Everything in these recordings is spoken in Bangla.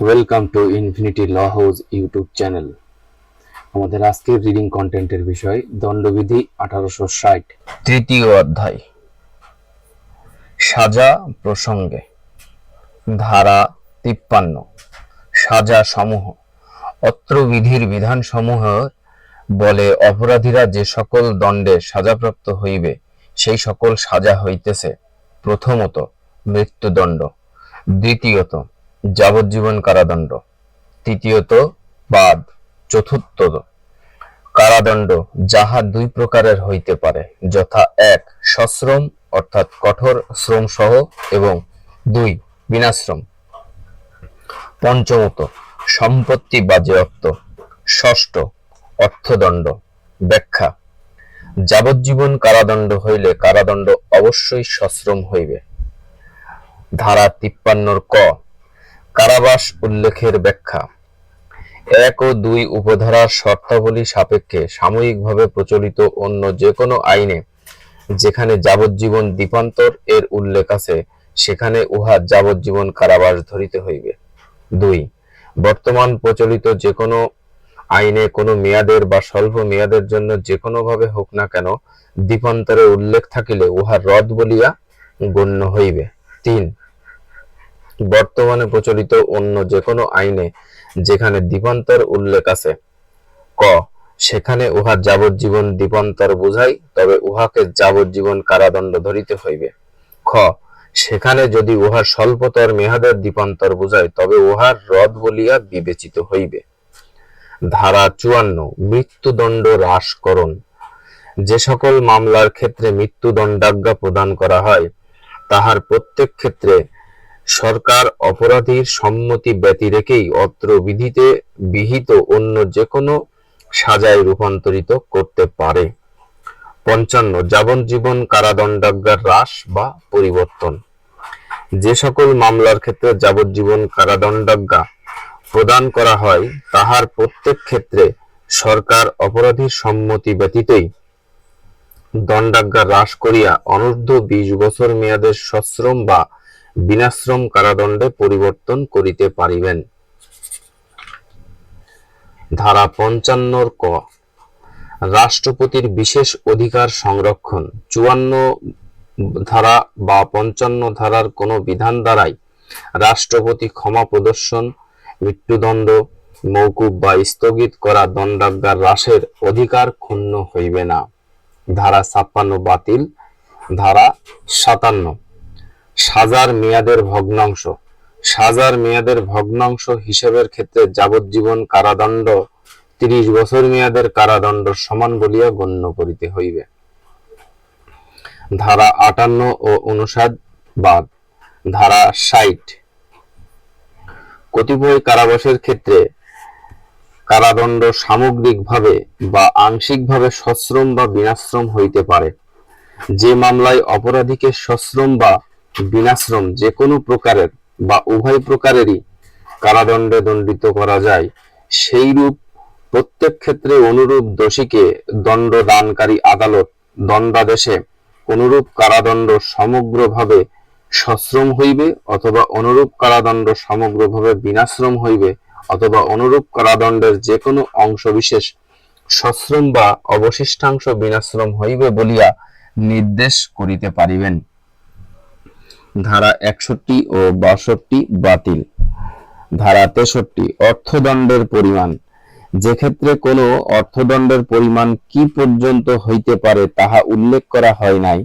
Welcome to infinity law house YouTube channel আমাদের আজকের রিডিং কন্টেন্টের বিষয় দণ্ডবিধি আঠারোশো ষাট। তৃতীয় অধ্যায়। সাজা প্রসঙ্গে। ধারা তিপ্পান্ন। সাজা সমূহ। অত্র বিধির বিধানসমূহ বলে অপরাধীরা যে সকল দণ্ডে সাজাপ্রাপ্ত হইবে, সেই সকল সাজা হইতেছে। প্রথমত, মৃত্যুদণ্ড। দ্বিতীয়ত যাবজ্জীবন কারাদণ্ড। তৃতীয়ত, বাদ। চতুর্থ, কারাদণ্ড যাহা দুই প্রকারের হইতে পারে, যথা এক, সশ্রম, অর্থাৎ কঠোর শ্রম সহ এবং দুই, বিনাশ্রম। পঞ্চমত, সম্পত্তি বাজে বাজেয়াপ্ত। ষষ্ঠ, অর্থদণ্ড। ব্যাখ্যা, যাবজ্জীবন কারাদণ্ড হইলে কারাদণ্ড অবশ্যই সশ্রম হইবে। ধারা তিপ্পান্নর ক কারাবাস উল্লেখের ব্যাখ্যা। এক ও দুই উপধারার শর্তাবলী সাপেক্ষে সাময়িকভাবে প্রচলিত অন্য যে কোনো আইনে যেখানে যাবজ্জীবন দ্বীপান্তর এর উল্লেখ আছে, সেখানে উহা যাবজ্জীবন কারাবাস ধরিতে হইবে। দুই, বর্তমান প্রচলিত যে কোনো আইনে কোনো মেয়াদের বা স্বল্প মেয়াদের জন্য যে কোনো ভাবে হোক না কেন, দ্বীপান্তরে উল্লেখ থাকিলে উহা রদ বলিয়া গণ্য হইবে। তিন বর্তমানে প্রচলিত অন্য যে কোনো আইনে যেখানে দ্বীপান্তর উল্লেখ আছে। ক, সেখানে উহা যাবজ্জীবন দ্বীপান্তর বুঝাই, তবে উহাকে যাবজ্জীবন কারাদণ্ড ধরিতে হইবে। খ, সেখানে যদি উহার স্বল্পতর মেয়াদের দ্বীপান্তর বুঝায় তবে উহার রদ বলিয়া বিবেচিত হইবে। ধারা চুয়ান্ন, মৃত্যুদণ্ড হ্রাসকরণ। যে সকল মামলার ক্ষেত্রে মৃত্যুদণ্ডাজ্ঞা প্রদান করা হয়, তাহার প্রত্যেক ক্ষেত্রে সরকার অপরাধীর সম্মতি ব্যতি রেখেই অত্র বিধিতে বিহিত অন্য যে কোনো সাজায় রূপান্তরিত করতে পারে। পঞ্চান্ন, যাবজ্জীবন কারাদণ্ডাজ্ঞার হ্রাস বা পরিবর্তন। যে সকল মামলার ক্ষেত্রে যাবজ্জীবন কারাদণ্ডাজ্ঞা প্রদান করা হয়, তাহার প্রত্যেক ক্ষেত্রে সরকার অপরাধীর সম্মতি ব্যতীতই দণ্ডাজ্ঞা হ্রাস করিয়া অনূর্ধ্ব বিশ বছর মেয়াদের সশ্রম বা বিনাশ্রম কারাদণ্ডে পরিবর্তন করিতে পারিবেন। ধারা পঞ্চান্নর ক। রাষ্ট্রপতির বিশেষ অধিকার সংরক্ষণ। চুয়ান্ন ধারা বা পঞ্চান্ন ধারার কোনো বিধান দ্বারাই রাষ্ট্রপতি ক্ষমা প্রদর্শন, মৃত্যুদণ্ড, মৌকুব বা স্থগিত করা দণ্ডাজ্ঞা হ্রাসের অধিকার ক্ষুণ্ণ হইবে না। ধারা ছাপ্পান্ন বাতিল। ধারা সাতান্ন। সাজার মেয়াদের ভগ্নাংশ। সাজার মেয়াদের ভগ্নাংশ হিসেবের ক্ষেত্রে যাবজ্জীবন কারাদণ্ড, তিরিশ বছর মেয়াদের কারাদণ্ড সমান বলিয়া গণ্য করিতে হইবে। ধারা আটান্ন ও উনষাট বাদ। ধারা ষাট। কতিপয় কারাবাসের ক্ষেত্রে কারাদণ্ড সামগ্রিকভাবে বা আংশিকভাবে সশ্রম বা বিনাশ্রম হইতে পারে। যে মামলায় অপরাধীকে সশ্রম বা বিনাশ্রম যে কোনো প্রকারের বা উভয় প্রকারেরই কারাদণ্ডে দণ্ডিত করা যায় সেই রূপ প্রত্যেক ক্ষেত্রে অনুরূপ দোষীকে দণ্ড দানকারী আদালত দণ্ডাদেশে অনুরূপ কারাদণ্ড সমগ্রভাবে সশ্রম হইবে অথবা অনুরূপ কারাদণ্ড সমগ্রভাবে বিনাশ্রম হইবে অথবা অনুরূপ কারাদণ্ডের যে কোনো অংশ বিশেষ সশ্রম বা অবশিষ্টাংশ বিনাশ্রম হইবে বলিয়া নির্দেশ করিতে পারিবেন। ধারা একষট্টি ও বাষট্টি বাতিল। ধারা তেষট্টি, অর্থদণ্ডের পরিমাণ। যে ক্ষেত্রে কোনো অর্থদণ্ডের পরিমাণ কি পর্যন্ত হইতে পারে তাহা উল্লেখ করা হয় নাই,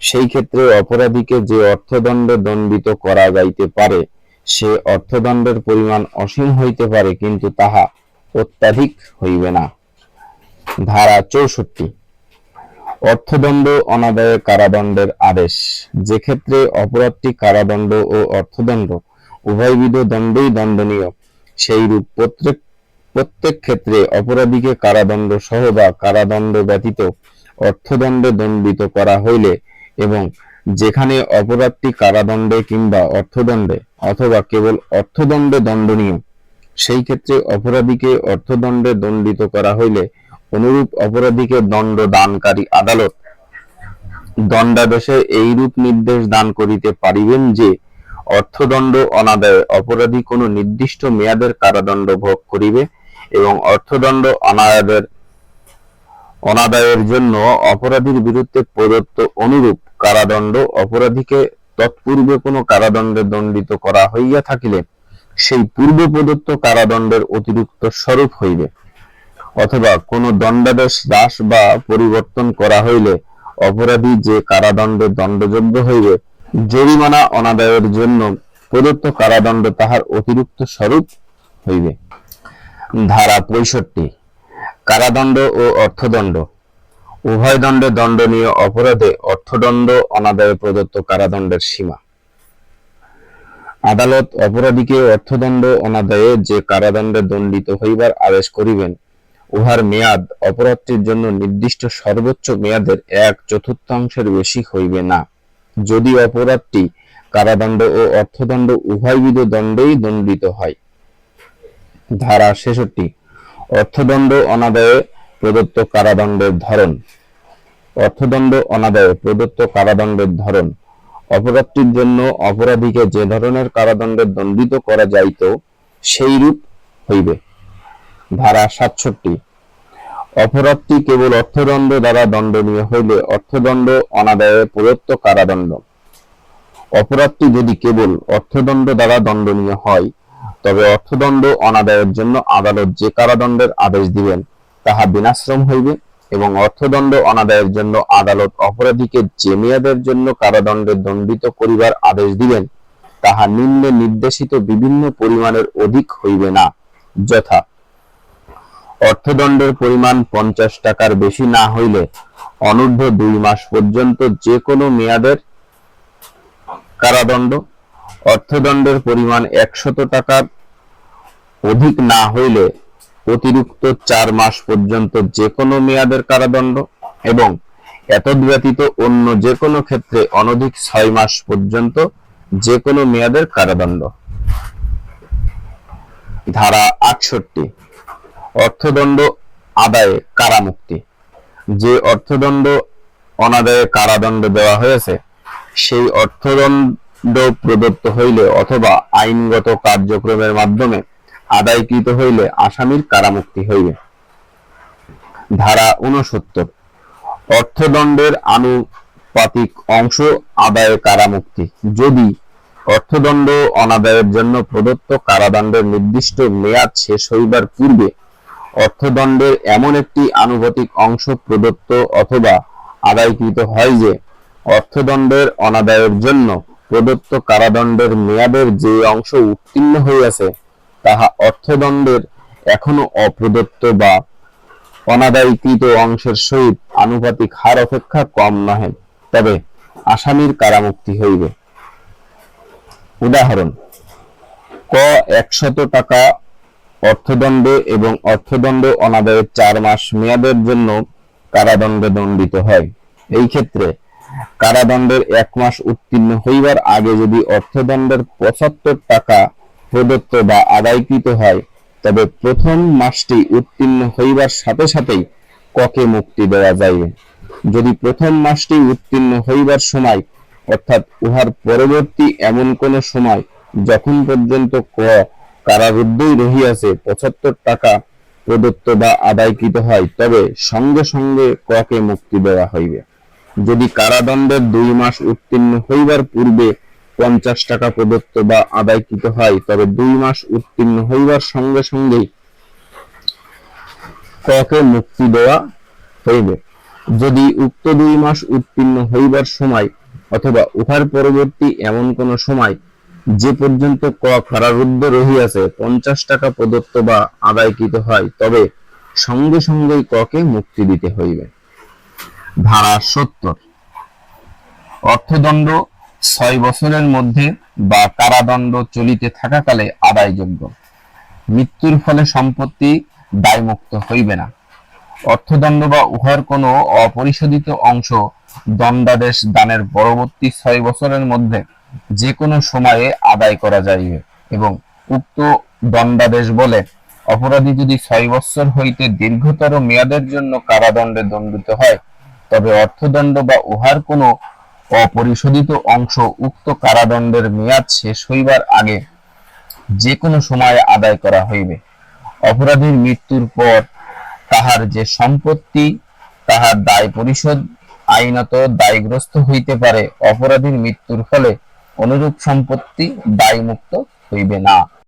সেই ক্ষেত্রে অপরাধীকে যে অর্থদণ্ড দণ্ডিত করা যাইতে পারে, সে অর্থদণ্ডের পরিমাণ অসীম হইতে পারে, কিন্তু তাহা অত্যাধিক হইবে না। ধারা চৌষট্টি অর্থদণ্ড, অনাদায়ে কারাদণ্ডের আদেশ। যে ক্ষেত্রে অপরাধটি কারাদণ্ড ও অর্থদণ্ড, উভয়বিধ দণ্ডই দণ্ডনীয়। সেই রূপ প্রত্যেক প্রত্যেক ক্ষেত্রে অপরাধীকে কারাদণ্ড সহ বা কারাদণ্ড ব্যতীত অর্থদণ্ডে দণ্ডিত করা হইলে এবং যেখানে অপরাধটি কারাদণ্ডে কিংবা অর্থদণ্ডে অথবা কেবল অর্থদণ্ডে দণ্ডনীয়, সেই ক্ষেত্রে অপরাধীকে অর্থদণ্ডে দণ্ডিত করা হইলে অনুরূপ অপরাধীকে দণ্ড দানকারী আদালত। দণ্ডাদেশে এইরূপ নির্দেশ দান করিতে পারিবেন যে, অর্থদণ্ড অনাদায়ে অপরাধী কোনো নির্দিষ্ট মেয়াদের কারাদণ্ড ভোগ করিবে এবং অর্থদণ্ড অনাদায়ের অনাদায়ের জন্য অপরাধীর বিরুদ্ধে প্রদত্ত অনুরূপ কারাদণ্ড অপরাধীকে তৎপূর্বে কোনো কারাদণ্ডে দণ্ডিত করা হইয়া থাকিলে, সেই পূর্ব প্রদত্ত কারাদণ্ডের অতিরিক্ত স্বরূপ হইবে। অথবা কোনো দণ্ডাদেশ হ্রাস বা পরিবর্তন করা হইলে অপরাধী যে কারাদণ্ডে দণ্ডযোগ্য হইবে, জরিমানা অনাদায়ের জন্য প্রদত্ত কারাদণ্ড তাহার অতিরিক্ত স্বরূপ হইবে। ধারা পঁয়ষট্টি, কারাদণ্ড ও অর্থদণ্ড। উভয় দণ্ডে দণ্ডনীয় অপরাধে অর্থদণ্ড অনাদায়ে প্রদত্ত কারাদণ্ডের সীমা। আদালত অপরাধীকে অর্থদণ্ড অনাদায়ে যে কারাদণ্ডে দণ্ডিত হইবার আদেশ করিবেন উহার মেয়াদ অপরাধটির জন্য নির্দিষ্ট সর্বোচ্চ মেয়াদের এক চতুর্থাংশের বেশি হইবে না। যদি অপরাধটি কারাদণ্ড ও অর্থদণ্ড উভয়বিধ দণ্ডেই দণ্ডিত হয়। ধারা ছেষট্টি। অর্থদণ্ড অনাদায়ে প্রদত্ত কারাদণ্ডের ধরন। অর্থদণ্ড অনাদায়ে প্রদত্ত কারাদণ্ডের ধরন। অপরাধটির জন্য অপরাধীকে যে ধরনের কারাদণ্ডে দণ্ডিত করা যাইত সেই রূপ হইবে। ধারা সাতষট্টি। অপরাধটি কেবল অর্থদণ্ড দ্বারা দণ্ডনীয় হইলে অর্থদণ্ড, অনাদায়ে প্রদত্ত কারাদণ্ড। অপরাধটি যদি কেবল অর্থদণ্ড দ্বারা দণ্ডনীয় হয়, তবে অর্থদণ্ড, অনাদায়ের জন্য আদালত যে কারাদণ্ডের আদেশ দিবেন, তাহা বিনাশ্রম হইবে এবং অর্থদণ্ড, অনাদায়ের জন্য আদালত অপরাধীকে যে মেয়াদের জন্য কারাদণ্ডে দণ্ডিত করিবার আদেশ দিবেন, তাহা নিম্নে নির্দেশিত বিভিন্ন পরিমাণের অধিক হইবে না, যথা অর্থদণ্ডের পরিমাণ পঞ্চাশ টাকার বেশি না হইলে অনূর্ধ্ব দুই মাস পর্যন্ত যে কোনো মেয়াদের কারাদণ্ড, অর্থদণ্ডের পরিমাণ একশত টাকার অধিক না হইলে অতিরিক্ত চার মাস পর্যন্ত যে কোনো মেয়াদের কারাদণ্ড এবং এতদ ব্যতীত অন্য যে কোনো ক্ষেত্রে অনধিক ছয় মাস পর্যন্ত যে কোনো মেয়াদের কারাদণ্ড। ধারা আটষট্টি। অর্থদণ্ড আদায়ে কারামুক্তি। যে অর্থদণ্ড অনাদায়ে কারাদণ্ড দেওয়া হয়েছে, সেই অর্থদণ্ড প্রদত্ত হইলে অথবা আইনগত কার্যক্রমের মাধ্যমে আদায়কৃত হইলে আসামির কারামুক্তি হইবে। ধারা উনসত্তর অর্থদণ্ডের আনুপাতিক অংশ আদায়ে কারামুক্তি। যদি অর্থদণ্ড অনাদায়ের জন্য প্রদত্ত কারাদণ্ডের নির্দিষ্ট মেয়াদ শেষ হইবার পূর্বে অর্থদণ্ডের এমন একটি আনুপাতিক অংশ প্রদত্ত অথবা আদায়কৃত হয় যে, অর্থদণ্ডের অনাদায়ের জন্য প্রদত্ত কারাদণ্ডের মেয়াদের যে অংশ উত্তীর্ণ হইয়াছে, তাহা অর্থদণ্ডের এখনও অপ্রদত্ত বা অনাদায়কৃত অংশের সহিত আনুপাতিক হার অপেক্ষা কম নহে। তবে আসামির কারামুক্তি হইবে। উদাহরণ, ক একশত টাকা অর্থদণ্ড এবং অর্থদণ্ড অনাদায়ের চার মাস মেয়াদের জন্য কারাদণ্ডে দণ্ডিত হয়। এই ক্ষেত্রে কারাদণ্ডের এক মাস উত্তীর্ণ হইবার আগে যদি অর্থদণ্ডের পঁচাত্তর টাকা প্রদত্ত বা আদায়কৃত হয়, তবে প্রথম মাসটি উত্তীর্ণ হইবার সাথে সাথেই ককে মুক্তি দেওয়া যাইবে। যদি প্রথম মাসটি উত্তীর্ণ হইবার সময়, অর্থাৎ উহার পরবর্তী এমন কোন সময় যখন পর্যন্ত ক কারারুদ্ধই রহিয়াছে, পঁচাত্তর টাকা প্রদত্ত বা আদায়কৃত হয়, তবে সঙ্গে সঙ্গে ককে মুক্তি দেওয়া হইবে। যদি কারাদণ্ডের দুই মাস উত্তীর্ণ হইবার পূর্বে পঞ্চাশ টাকা প্রদত্ত বা আদায়কৃত হয়, তবে দুই মাস উত্তীর্ণ হইবার সঙ্গে সঙ্গেই ককে মুক্তি দেওয়া হইবে। যদি উক্ত দুই মাস উত্তীর্ণ হইবার সময় অথবা উহার পরবর্তী এমন কোন সময় যে পর্যন্ত ক কারারুদ্ধ রহিয়াছে, পঞ্চাশ টাকা প্রদত্ত বা আদায়কৃত হয়, তবে সঙ্গে সঙ্গেই ককে মুক্তি দিতে হইবে। ধারা সত্তর। অর্থদণ্ড ছয় বছরের মধ্যে বা কারাদণ্ড চলিতে থাকাকালে আদায়যোগ্য। মৃত্যুর ফলে সম্পত্তি দায়মুক্ত হইবে না। অর্থদণ্ড বা উহার কোনো অপরিশোধিত অংশ দণ্ডাদেশ দানের পরবর্তী ছয় বছরের মধ্যে যে কোনো সময়ে আদায় করা যাইবে এবং উক্ত দণ্ডাদেশ বলে, অপরাধী যদি ছয় বছর হইতে দীর্ঘতর মেয়াদের জন্য কারাদণ্ডে দণ্ডিত হয়, তবে অর্থদণ্ড বা উহার কোনো অপরিশোধিত অংশ উক্ত কারাদণ্ডের মেয়াদ শেষ হইবার আগে যে কোনো সময়ে আদায় করা হইবে। অপরাধীর মৃত্যুর পর তাহার যে সম্পত্তি, তাহার দায় পরিশোধ আইনত দায়গ্রস্ত হইতে পারে অপরাধীর মৃত্যুর ফলে অনুরূপ সম্পত্তি দায়মুক্ত হইবে না।